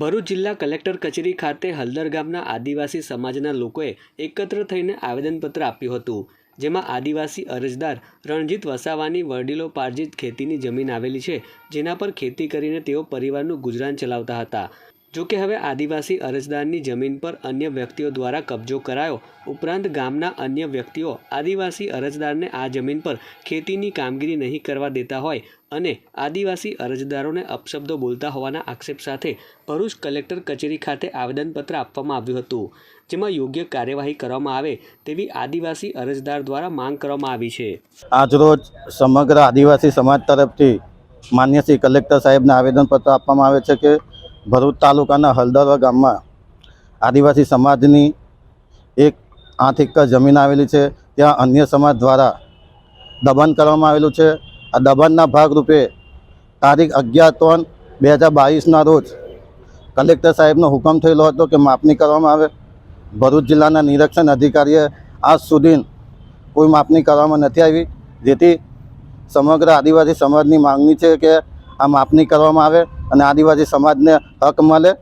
ભરૂચ જિલ્લા કલેક્ટર કચેરી ખાતે હલદર ગામના આદિવાસી સમાજના લોકોએ એકત્ર થઈને આવેદનપત્ર આપ્યું હતું, જેમાં આદિવાસી અરજદાર રણજીત વસાવાની વડીલો પાર્જિત ખેતીની જમીન આવેલી છે, જેના પર ખેતી કરીને તેઓ પરિવારનું ગુજરાન ચલાવતા હતા. જો કે હવે આદિવાસી અરજદારની જમીન પર અન્ય વ્યક્તિઓ દ્વારા કબજો કરાયો. ઉપરાંત ગામના અન્ય વ્યક્તિઓ આદિવાસી અરજદારને આ જમીન પર ખેતીની કામગીરી નહીં કરવા દેતા હોય અને આદિવાસી અરજદારોને અપશબ્દો બોલતા હોવાના આક્ષેપ સાથે ભરૂચ કલેક્ટર કચેરી ખાતે આવેદનપત્ર આપવામાં આવ્યું હતું, જેમાં યોગ્ય કાર્યવાહી કરવામાં આવે તેવી આદિવાસી અરજદાર દ્વારા માંગ કરવામાં આવી છે. આજરોજ સમગ્ર આદિવાસી સમાજ તરફથી માન્ય શ્રી કલેક્ટર સાહેબને આવેદનપત્ર આપવામાં આવે છે કે ભરૂચ તાલુકાના હલદરવા ગામમાં આદિવાસી સમાજની એક આઠ એકર જમીન આવેલી છે. ત્યાં અન્ય સમાજ દ્વારા દબાણ કરવામાં આવેલું છે. આ દબાણના ભાગરૂપે તારીખ અગિયાર ત્રણ બે હજાર બાવીસના રોજ કલેક્ટર સાહેબનો હુકમ થયેલો હતો કે માપણી કરવામાં આવે. ભરૂચ જિલ્લાના નિરીક્ષણ અધિકારીએ આજ સુધી કોઈ માપણી કરવામાં નથી આવી. જેથી સમગ્ર આદિવાસી સમાજની માંગણી છે કે આ માપણી કરવામાં આવે. અને આદિવાસી સમાજને હક મળે